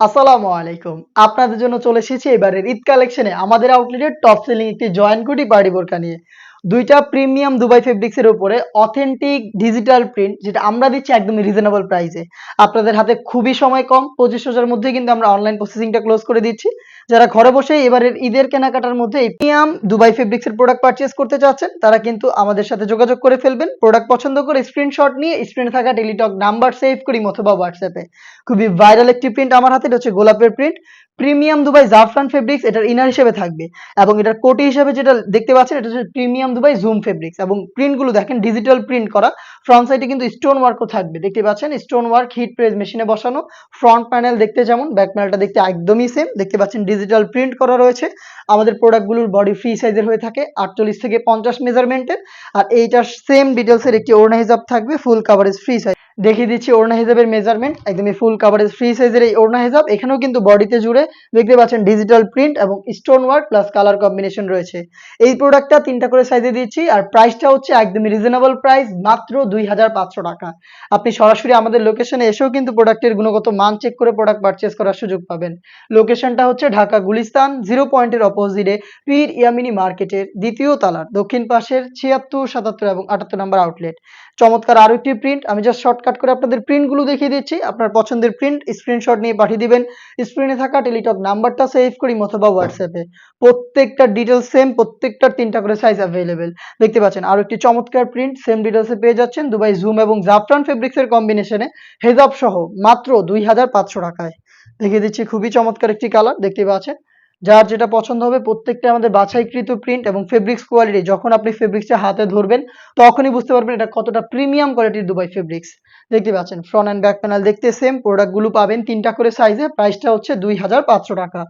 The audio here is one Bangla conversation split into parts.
আসসালামু আলাইকুম। আপনাদের জন্য চলে এসেছি এবারের ঈদ কালেকশনে আমাদের আউটলেটের টপ সেলিং একটি জয়েন্ট কুটি বাড়ি বোরকা নিয়ে। দুইটা প্রিমিয়াম দুবাই ফেব্রিক্সের উপরে অথেন্টিক ডিজিটাল প্রিন্ট যেটা আমরা দিচ্ছি একদমই রিজনেবল প্রাইসে আপনাদের হাতে খুবই সময় কম, পঁচিশ হাজার মধ্যে কিন্তু আমরা অনলাইন প্রসেসিংটা ক্লোজ করে দিচ্ছি। যারা ঘরে বসে এবারের ঈদের কেনাকাটার মধ্যে এই দুবাই দুবাই ফেব্রিক্সের প্রোডাক্ট পারচেস করতে চাচ্ছেন, তারা কিন্তু আমাদের সাথে যোগাযোগ করে ফেলবেন। প্রোডাক্ট পছন্দ করে স্ক্রিনশট নিয়ে স্ক্রিনে থাকা টেলিটক নাম্বার সেভ করি অথবা হোয়াটসঅ্যাপে খুবই ভাইরাল একটি প্রিন্ট আমার হাতে হচ্ছে গোলাপের প্রিন্ট প্রিমিয়াম দুবাই জাফরান ফেব্রিক্স এটার ইনার হিসেবে থাকবে। এবং এটার কোটি হিসেবে যেটা দেখতে পাচ্ছেন, এটা হচ্ছে প্রিমিয়াম দুবাই জুম ফেব্রিক্স। এবং প্রিন্টগুলো দেখেন ডিজিটাল প্রিন্ট করা। ফ্রন্ট সাইডে কিন্তু স্টোন ওয়ার্কও থাকবে। দেখতে পাচ্ছেন স্টোন ওয়ার্ক হিট প্রেস মেশিনে বসানো। ফ্রন্ট প্যানেল দেখতে যেমন ব্যাক প্যানেলটা দেখতে একদমই সেম দেখতে পাচ্ছেন ডিজিটাল প্রিন্ট করা রয়েছে। আমাদের প্রোডাক্টগুলোর বডি ফ্রি সাইজের হয়ে থাকে, আটচল্লিশ থেকে পঞ্চাশ মেজারমেন্টের আর এইটার সেম ডিটেলসের একটি ওড়না হিসাব থাকবে ফুল কাভারেজ ফ্রি সাইজ দেখিয়ে দিচ্ছি ওড়না হিসাবের মেজারমেন্ট একদমই ফুল কাভারেজ ফ্রি সাইজের এই ওড়না হিসাব এখানেও কিন্তু বডিতে জুড়ে দেখতে পাচ্ছেন ডিজিটাল প্রিন্ট এবং stone work plus colour combination রয়েছে। এই প্রোডাক্টটা তিনটা করে সাইজে দিচ্ছি আর প্রাইসটা হচ্ছে একদমই রিজনেবল প্রাইস মাত্র দুই হাজার পাঁচশো টাকা। আপনি সরাসরি আমাদের লোকেশনে এসেও কিন্তু প্রোডাক্টের গুণগত মান চেক করে প্রোডাক্ট পারচেস করার সুযোগ পাবেন। লোকেশনটা হচ্ছে ঢাকা গুলিস্তান জিরো পয়েন্টের অপোজিটে পীর ইয়ামিনী মার্কেটের দ্বিতীয় তালার, দক্ষিণ পাশের ছিয়াত্তর, সাতাত্তর এবং আটাত্তর নম্বর আউটলেট চমৎকার আরও একটি প্রিন্ট আমি জাস্ট শর্টকাট করে আপনাদের প্রিন্টগুলো দেখিয়ে দিচ্ছি। আপনার পছন্দের প্রিন্ট স্ক্রিনশট নিয়ে পাঠিয়ে দিবেন। স্ক্রিনে থাকা টেলিটক নাম্বারটা সেভ করি অথবা হোয়াটসঅ্যাপে প্রত্যেকটা ডিটেলস সেম প্রত্যেকটার তিনটা করে সাইজ অ্যাভেলেবেল দেখতে পাচ্ছেন, আরও একটি চমৎকার প্রিন্ট সেম ডিটেলসে পেয়ে যাচ্ছেন দুবাই জুম এবং জাফরান ফেব্রিক্সের কম্বিনেশনে হেজাব সহ মাত্র দুই হাজার পাঁচশো টাকায়। দেখিয়ে দিচ্ছি, খুবই চমৎকার একটি কালার দেখতে পাচ্ছেন। যার যেটা পছন্দ হবে প্রত্যেকটা আমাদের বাছাইকৃত প্রিন্ট এবং ফেব্রিক্স কোয়ালিটি যখন আপনি ফেব্রিক্সটা হাতে ধরবেন, তখনই বুঝতে পারবেন এটা কতটা প্রিমিয়াম কোয়ালিটির দুবাই ফেব্রিক্স দেখতে পাচ্ছেন ফ্রন্ট অ্যান্ড ব্যাক প্যানেল দেখতে সেম প্রোডাক্টগুলো পাবেন তিনটা করে সাইজে প্রাইসটা হচ্ছে দুই হাজার পাঁচশো টাকা।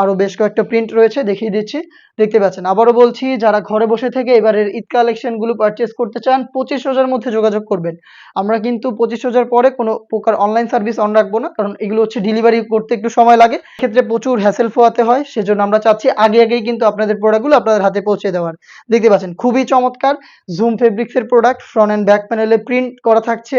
আরও বেশ কয়েকটা প্রিন্ট রয়েছে, দেখিয়ে দিচ্ছি। দেখতে পাচ্ছেন, আবারও বলছি, যারা ঘরে বসে থেকে এবারের ঈদ কালেকশনগুলো পারচেস করতে চান, পঁচিশ হাজার মধ্যে যোগাযোগ করবেন। আমরা কিন্তু পঁচিশ হাজার পরে কোনো প্রকার অনলাইন সার্ভিস অন রাখব না, কারণ এগুলো হচ্ছে ডেলিভারি করতে একটু সময় লাগে। ক্ষেত্রে প্রচুর হ্যাসেল ফোয়াতে হয়, সেজন্য আমরা চাচ্ছি আগে আগেই কিন্তু আপনাদের প্রোডাক্টগুলো আপনাদের হাতে পৌঁছে দেওয়ার। দেখতে পাচ্ছেন, খুবই চমৎকার জুম ফেব্রিক্সের প্রোডাক্ট ফ্রন্ট অ্যান্ড ব্যাক প্যানেলে প্রিন্ট করা থাকছে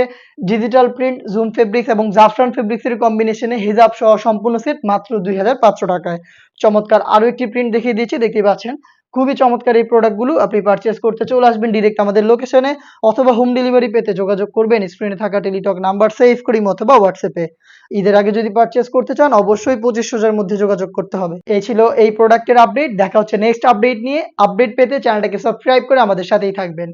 ডিজিটাল প্রিন্ট জুম ফেব্রিক্স এবং জাফরান ফেব্রিক্সের কম্বিনেশনে হিজাব সহ সম্পূর্ণ সেট মাত্র দুই হাজার পাঁচশো টাকায়। চমৎকার আরও একটি প্রিন্ট দেখিয়ে দিচ্ছি দেখতে পাচ্ছেন। খুবই চমৎকার এই প্রোডাক্টগুলো আপনি পারচেস করতে চলে আসবেন ডিরেক্ট আমাদের লোকেশনে অথবা হোম ডেলিভারি পেতে যোগাযোগ করবেন স্ক্রিনে থাকা টেলিটক নাম্বার সেভ করি অথবা হোয়াটসঅ্যাপে ঈদের আগে যদি পারচেস করতে চান, অবশ্যই পঁচিশ হাজার মধ্যে যোগাযোগ করতে হবে। এই ছিল এই প্রোডাক্টের আপডেট দেখা হচ্ছে নেক্সট আপডেট নিয়ে। আপডেট পেতে চ্যানেলটাকে সাবস্ক্রাইব করে আমাদের সাথেই থাকবেন।